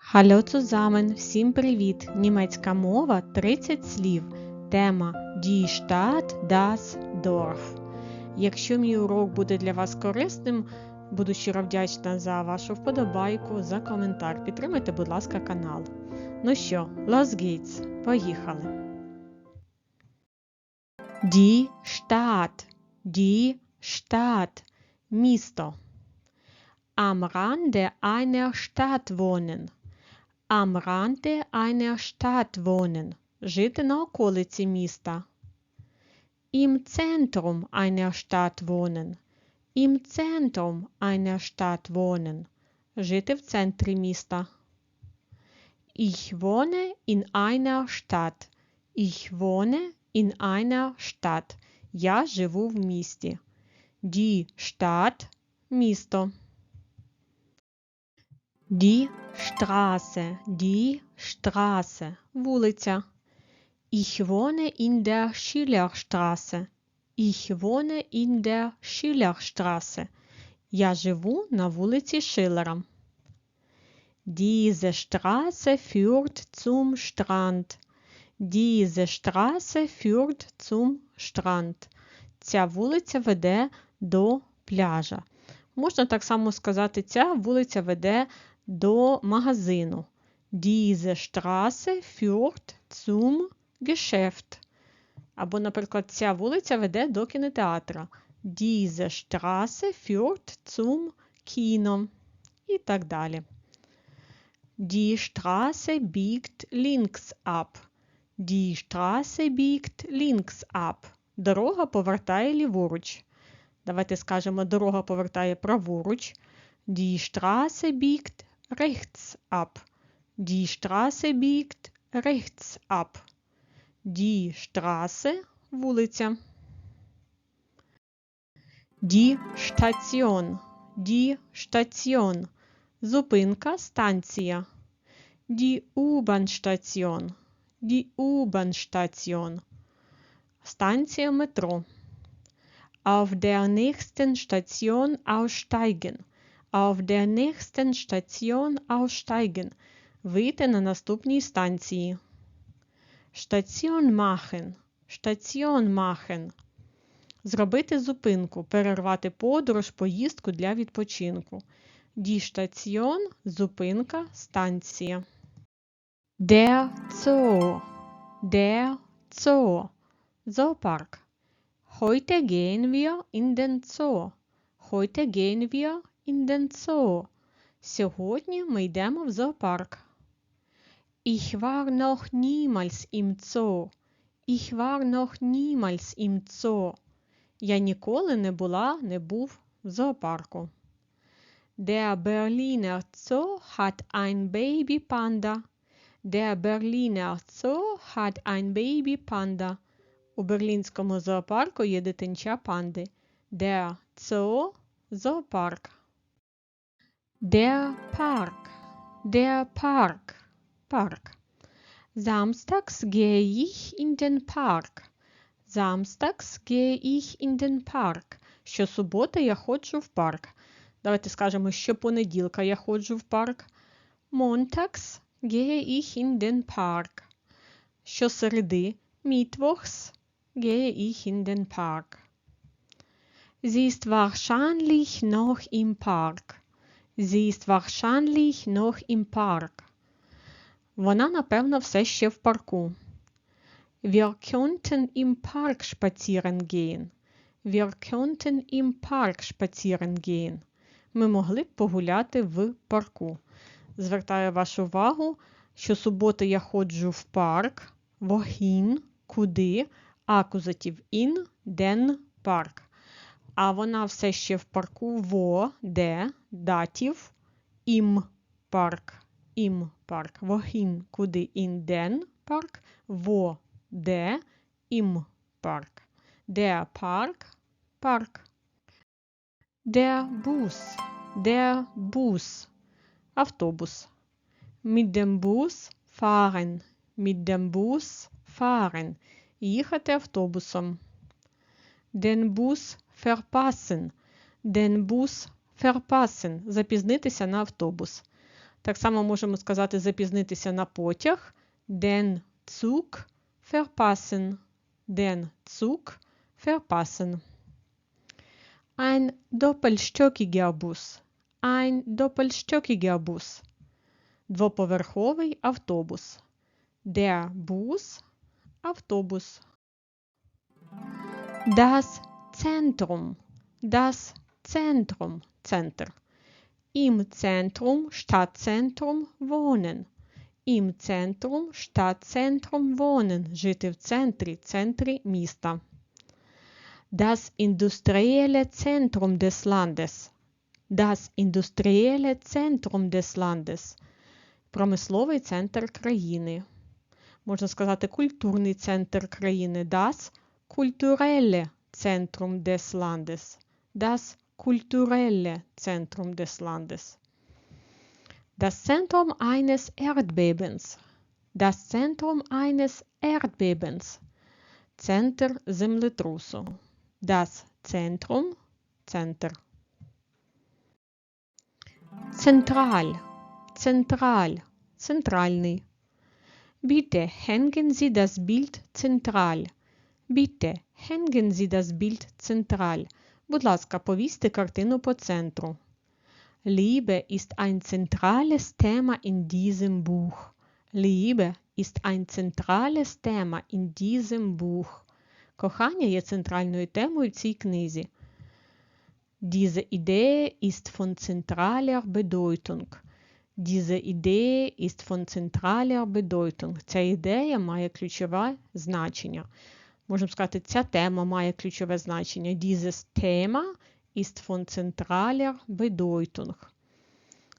Hallo zusammen! Всім привіт! Німецька мова 30 слів. Тема Die Stadt, das Dorf. Якщо мій урок буде для вас корисним, буду щиро вдячна за вашу вподобайку, за коментар. Підтримайте, будь ласка, канал. Ну що, los geht's. Поїхали. Die Stadt. Die Stadt. Місто. Am Rande einer Stadt wohnen. Am einer Stadt wohnen. Жити на околиці міста. Im Zentrum einer Stadt wohnen. Im Zentrum einer Stadt wohnen. Жити в центрі міста. Ich wohne in einer Stadt. Ich wohne in einer Stadt. Я живу в місті. Die Stadt – місто. Die Straße, die Straße, вулиця. Ich wohne in der Schillerstraße. Ich wohne in der Schillerstraße. Я живу на вулиці Шиллера. Diese Straße führt zum Strand. Diese Straße führt zum Strand. Ця вулиця веде до пляжа. Можна так само сказати, ця вулиця веде до магазину. Diese Straße führt zum Geschäft. Або, наприклад, ця вулиця веде до кінотеатра. Diese Straße führt zum Kino. І так далі. Die Straße biegt links ab. Die Straße biegt links ab. Дорога повертає ліворуч. Давайте скажемо, дорога повертає праворуч. Die Straße biegt rechts ab. Die Straße biegt rechts ab. Die Straße – вулиця. Die Station. Die Station. Зупинка, станція. Die U-Bahn-Station. Die U-Bahn-Station. Станція метро. Auf der nächsten Station aussteigen. Auf der nächsten Station aussteigen. Вийти на наступній станції. Station machen. Station machen. Зробити зупинку, перервати подорож, поїздку для відпочинку. Die Station – зупинка, станція. Der Zoo. Der Zoo. Зоопарк. Heute gehen wir in den Zoo. Heute gehen wir Zoo. Сьогодні ми йдемо в зоопарк. Ich war noch niemals im Zoo. Ich war noch niemals im Zoo. Я ніколи не була, не був в зоопарку. Der Berliner Zoo hat ein Babypanda. Der Berliner Zoo hat ein Babypanda. У берлінському зоопарку є дитинча панди. Der Zoo – зоопарк. Der Park. Der Park. Park. Samstags gehe ich in den Park. Samstags gehe ich in den Park. Щосуботи я ходжу в парк. Давайте скажемо, щопонеділка я ходжу в парк. Montags gehe ich in den Park. Щосереди, Mittwochs, gehe ich in den Park. Sie ist wahrscheinlich noch im Park. Вона, напевно, все ще в парку. Ми могли б погуляти в парку. Звертаю вашу увагу, що суботи я ходжу в парк, wohin, куди, акузатив in, den парк. А вона все ще в парку во, де, датів, ім парк, ім парк, wohin, куди, den парк, во, де, ім парк. Der Park, парк. Der Bus, der Bus, автобус. Mit dem Bus fahren, mit dem Bus fahren, їхати автобусом. Den Bus verpassen, den Bus verpassen, запізнитися на автобус. Так само можемо сказати запізнитися на потяг. Den Zug verpassen. Den Zug verpassen. Ein doppelstöckiger Bus. Ein doppelstöckiger Bus. Двоповерховий автобус. Der Bus – автобус. Das Zentrum. Das Zentrum. Центр. Im Zentrum, Stadtzentrum wohnen. Im Zentrum, Stadtzentrum wohnen. Жити в центрі, центрі міста. Das industrielle Zentrum des Landes. Das industrielle Zentrum des Landes. Промисловий центр країни. Можна сказати, культурний центр країни. Das kulturelle Zentrum des Landes. Das kulturelle Zentrum des Landes. Das Zentrum eines Erdbebens. Das Zentrum eines Erdbebens. Центр землетрусу. Das Zentrum – центр. Zentral. Zentral. Центральний. Bitte hängen Sie das Bild zentral. Hängen Sie das Bild zentral. Будь ласка, повісьте картину по центру. Liebe ist ein zentrales Thema in diesem Buch. Liebe ist ein zentrales Thema in diesem Buch. Кохання є центральною темою в цій книзі. Diese Idee ist von zentraler Bedeutung. Diese Idee ist von zentraler Bedeutung. Ця ідея має ключове значення. Можемо сказати, ця тема має ключове значення. Dieses Thema ist von zentraler Bedeutung.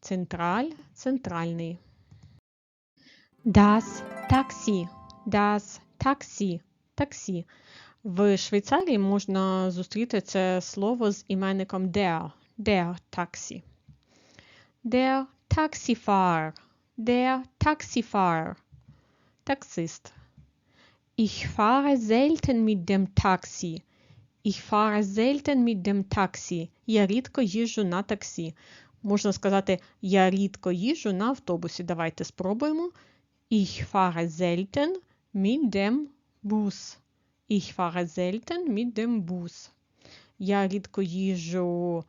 Централь – центральний. Das Taxi. Das Taxi. Таксі. В Швейцарії можна зустріти це слово з іменником der. Der Taxi. Der Taxifahrer. Der Taxifahrer. Таксист. Ich fahre selten mit dem Taxi. Ich fahre selten mit dem Taxi. Я рідко їжджу на таксі. Можна сказати, я рідко їжджу на автобусі. Давайте спробуємо. Ich fahre selten mit dem Bus. Ich fahre selten mit dem Bus. Я рідко їжджу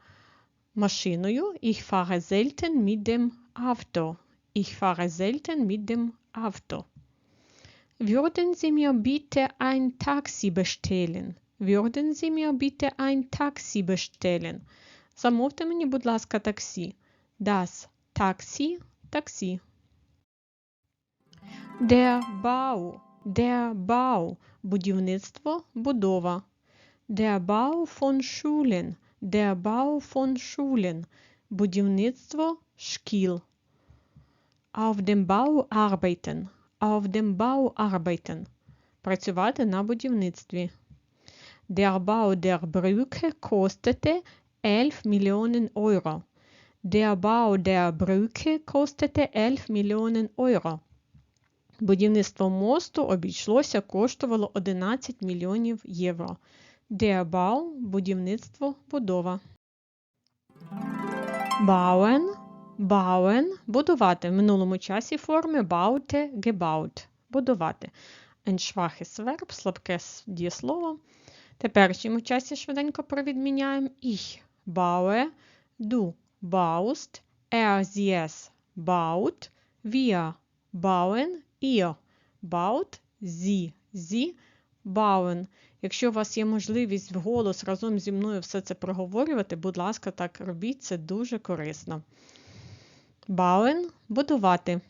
машиною. Ich fahre selten mit dem Auto. Ich fahre selten mit dem Auto. Würden Sie mir bitte ein Taxi bestellen? Würden Sie mir bitte ein Taxi bestellen? Замовте мені, будь ласка, таксі. Das Taxi – таксі. Der Bau. Der Bau. Будівництво, будова. Der Bau von Schulen. Der Bau von Schulen. Будівництво шкіл. Auf dem Bau arbeiten. Auf dem Bau arbeiten. Працювати на будівництві. Der Bau der Brücke kostete 11 Millionen Euro. Der Bau der Brücke kostete 11 Millionen Euro. Будівництво мосту обійшлося коштувало 11 мільйонів євро. Der Bau – будівництво, будова. Bauen – bauen – будувати. В минулому часі форми baute, gebaut – будувати. Ein schwaches Verb – слабке дієслово. Теперішньому часі швиденько провідміняємо. Ich baue, du baust, er, sie, es baut, wir bauen, ihr baut, sie, sie bauen. Якщо у вас є можливість вголос разом зі мною все це проговорювати, будь ласка, так робіть, це дуже корисно. Bauen – будувати.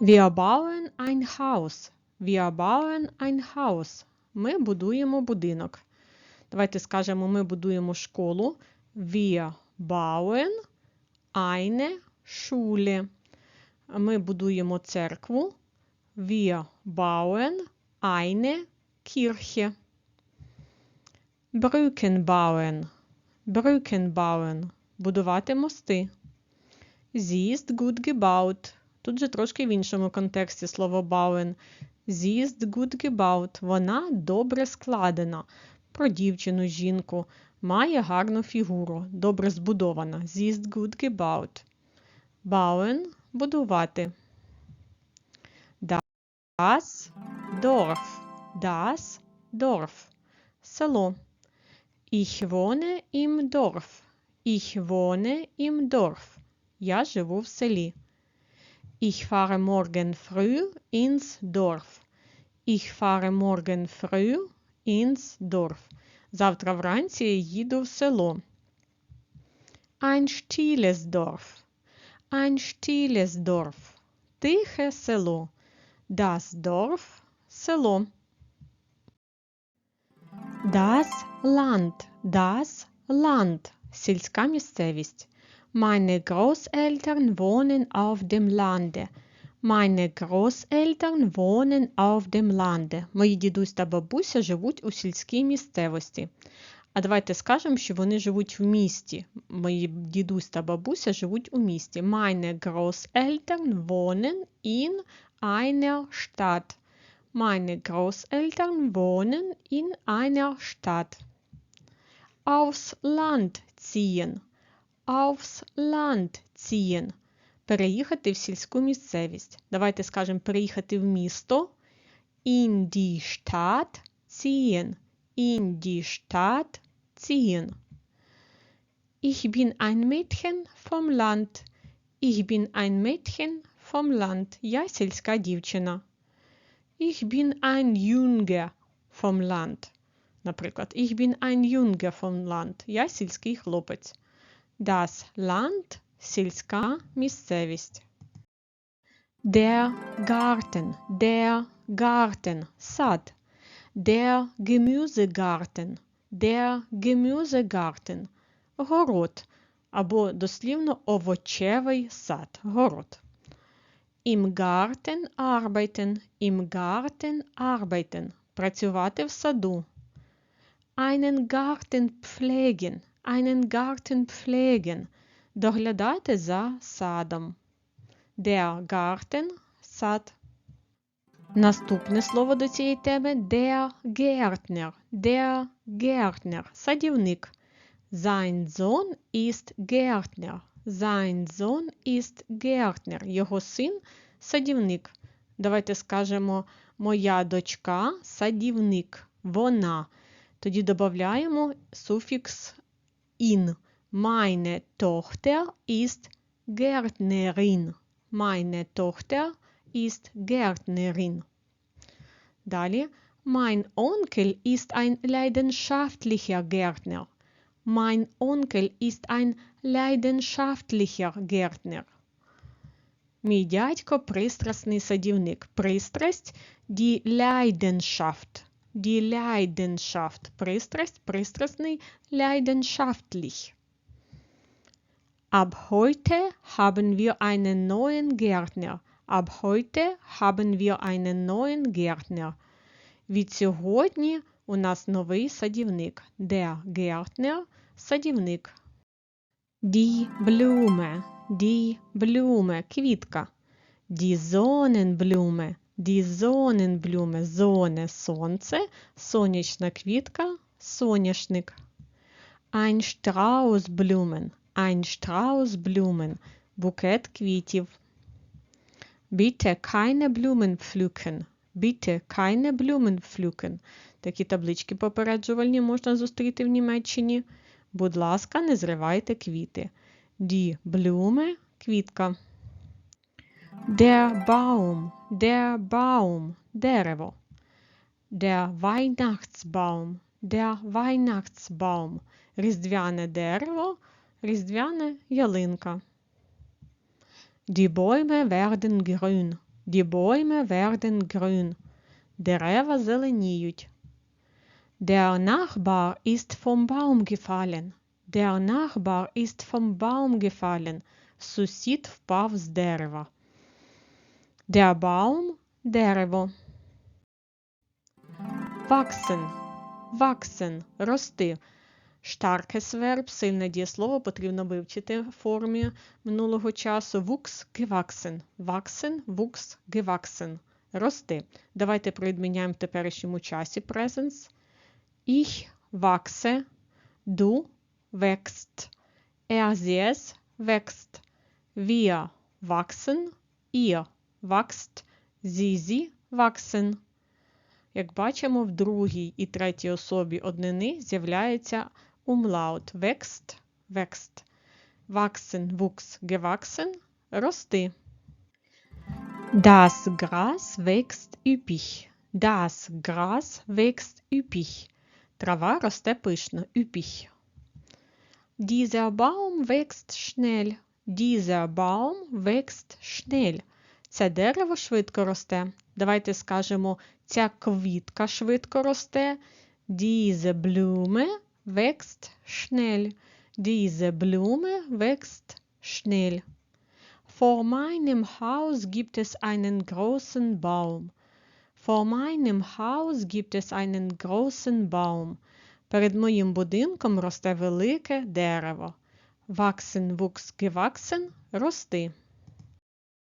Wir bauen ein Haus. Wir bauen ein Haus. Ми будуємо будинок. Давайте скажемо, ми будуємо школу. Wir bauen eine Schule. Ми будуємо церкву. Wir bauen eine Kirche. Brücken bauen. Brücken bauen. Будувати мости. Ist gut gebaut. Тут же трошки в іншому контексті слово. Sie ist gut gebaut. Вона добре складена. Про дівчину, жінку. Має гарну фігуру, добре збудована. Ist gut gebaut. Bauen – будувати. Das Dorf. Das Dorf. Село. Ich wohne im Dorf. Ich wohne im Dorf. Я живу в селі. Ich fahre morgen früh ins Dorf. Ich fahre morgen früh ins Dorf. Завтра вранці їду в село. Ein stilles Dorf. Ein stilles Dorf. Тихе село. Das Dorf – село. Das Land. Das Land. Сільська місцевість. Meine Großeltern wohnen auf dem Lande. Meine Großeltern wohnen auf dem Lande. Мої дідусь та бабуся живуть у сільській місцевості. А давайте скажемо, що вони живуть в місті. Мої дідусь та бабуся живуть у місті. Meine Großeltern wohnen in einer Stadt. Meine Großeltern wohnen in einer Stadt. Aufs Land ziehen. Aufs Land ziehen. Переїхати в сільську місцевість. Давайте скажемо переїхати в місто. In die Stadt ziehen. In die Stadt ziehen. Ich bin ein Mädchen vom Land. Ich bin ein Mädchen vom Land. Я сільська дівчина. Ich bin ein Junge vom Land. Наприклад, ich bin ein Junge vom Land. Я сільський хлопець. Das Land – сільська місцевість. Der Garten, der Garten, сад. Der Gemüsegarten, der Gemüsegarten, город або дослівно овочевий сад, город. Im Garten arbeiten, im Garten arbeiten, працювати в саду. Einen Garten pflegen, доглядати за садом. Der Garten – сад. Наступне слово до цієї теми der Gärtner, der Gärtner – садівник. Його син садівник. Давайте скажемо моя дочка садівник. Тоді додаємо суфікс in. Meine Tochter ist Gärtnerin. Meine Tochter ist Gärtnerin. Далі. Mein Onkel ist ein leidenschaftlicher Gärtner. Mein Onkel ist ein leidenschaftlicher Gärtner. Мій дядько пристрасний садівник. Пристрасть die Leidenschaft. Die Leidenschaft. Пристрасть, пристрасний, leidenschaftlich. Ab heute haben wir einen neuen Gärtner. Ab heute haben wir einen neuen Gärtner. Від сьогодні у нас новий садівник. Der Gärtner – садівник. Die Blume. Die Blume – квітка. Die Sonnenblume. Die Sonnenblume. Зоне – сонце, сонячна квітка, соняшник. Ein Strauß Blumen. Ein Strauß Blumen. Букет квітів. Bitte keine Blumen pflücken. Bitte keine Blumen pflücken. Такі таблички попереджувальні можна зустріти в Німеччині. Будь ласка, не зривайте квіти. Die Blume – квітка. Der Baum, der Baum – дерево. Der Weihnachtsbaum, der Weihnachtsbaum – різдвяне дерево, різдвяне ялинка. Die Bäume werden grün. Die Bäume werden grün. Дерева зеленіють. Der Nachbar ist vom Baum gefallen. Der Nachbar ist vom Baum gefallen. Сусід впав з дерева. Der Baum – дерево. Wachsen. Wachsen – рости. Starkes Verb, сильне дієслово, потрібно вивчити в формі минулого часу. Wuchs gewachsen. Wachsen, wuchs, gewachsen. Рости. Давайте проідміняємо в теперішньому часі presence. Ich wachse. Du wächst. Er sie es wächst. Wir wachsen. Ihr wachst. Sie sie wachsen. Як бачимо, в другій і третій особі однини з'являється умлаут wächst, wächst. Wachsen, wuchs, gewachsen – рости. Das Gras wächst üppig. Das Gras wächst üppig. Трава росте пишно, üppig. Dieser Baum wächst schnell. Dieser Baum wächst schnell. Це дерево швидко росте. Давайте скажемо, ця квітка швидко росте. Diese Blume wächst schnell. Diese Blume wächst schnell. Vor meinem Haus gibt es einen großen Baum. Vor meinem Haus gibt es einen großen Baum. Перед моїм будинком росте велике дерево. Wachsen, wuchs, gewachsen – рости.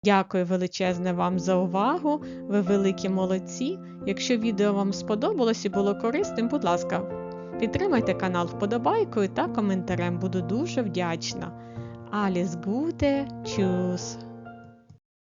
Дякую величезне вам за увагу. Ви великі молодці. Якщо відео вам сподобалось і було корисним, будь ласка, підтримайте канал вподобайкою та коментарем. Буду дуже вдячна. Alles Gute, tschüss!